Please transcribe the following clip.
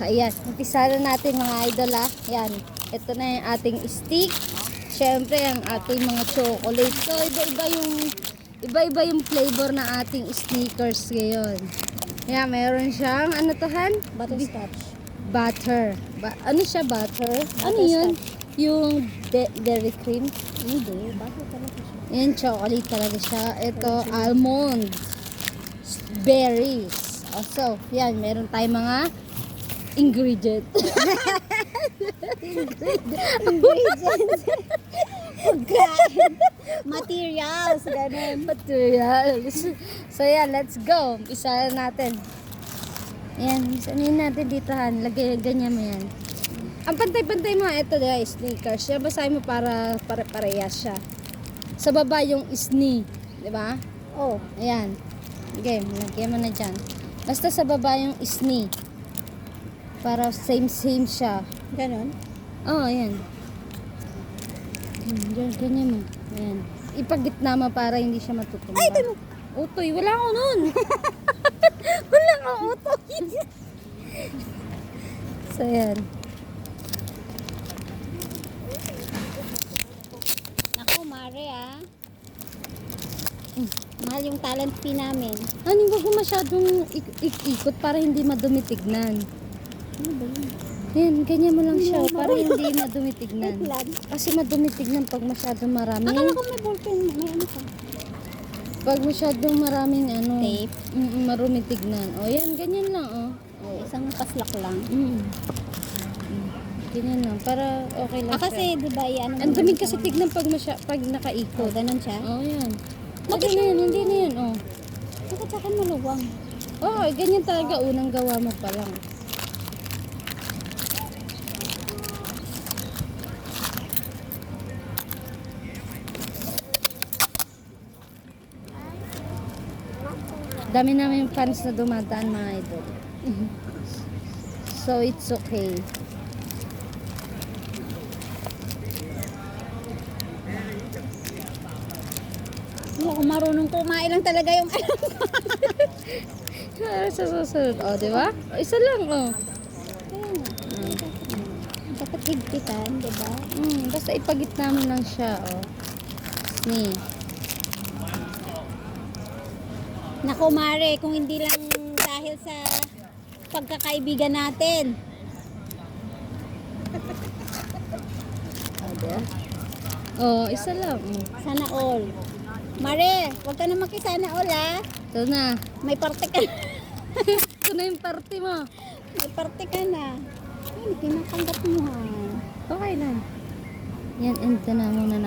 So, ayan. Umpisa na natin mga idol ah. Yan. Ito na yung ating stick. Siyempre, ang ating mga chocolate. So, iba-iba yung iba-iba yung flavor ng ating sneakers ngayon. Yan, meron siyang, ano to, Han? Butterscotch. Butter. Ba- ano siya, butter? Ano yun? Yung de- dairy cream? Hindi, butter talaga siya. Yan, chocolate talaga siya. Ito, almond. Berries. Also, yan, meron tayong mga ingredient. Ingredients. Pagkain. Materials. Ganun. Materials. So, yan, let's go. Isa natin. Yan, isanin natin dito, Han. Lagay, ganyan mo yan. Ang pantay-pantay mo, ito guys, sneakers. Siya, basahin mo para pare-parehas siya. Sa baba yung isni. Di ba? Oh. Ayan. Okay, lagyan mo na dyan. Basta sa baba yung isni. Para same-same siya. Ganun. Oo, oh, ayan. Hmm, Ganyan, ganyan mo. Ayan. Ipagitna mo para hindi siya matutumba. Ay, ganun. Utoy, wala ako nun. wala ka utoy. so, ayan. Naku, Mare ah. Mahal yung talent fee namin. Ano, huwag mo masyadong ik- ik- ikot para hindi madumi tignan. Ano ba yun? Ayan, ganyan mo lang siya Hindi para hindi madumi tignan. Wait lang. Kasi madumi tignan pag masyadong marami. Akala ko may ballpen. May ano ka? Pag masyadong maraming ano, Tape. mm, marumi tignan. O yan, ganyan lang oh. Oh, isang paslak lang. Mm. Mm. Ganyan lang, para okay lang Ah, kasi siya. di ba ano Ang dumi kasi tignan pag, masya, pag nakaikot. Oh, ganun siya. Oh, yan. Hindi na yan, hindi na yan, oh. Bakit sa akin maluwang? Oh, ganyan talaga unang gawa mo pa lang. Dami namin fans na dumadaan mga idol. So it's okay. Hindi ako marunong kumain lang talaga yung ano. Ah, Sa susunod, oh, di ba? Oh, isa lang, oh. Dapat higpitan, di ba? Mm, basta ipagitna mo lang siya, oh. Ni. Naku, Mare, kung hindi lang dahil sa pagkakaibigan natin. Oh, isa lang. Sana all. Mare, huwag ka na makisana all ha. Ito na. May parte ka Ito na yung party mo. May parte ka na. Ay, kinakanggap mo ha. Okay lang. Yan, end na muna natin.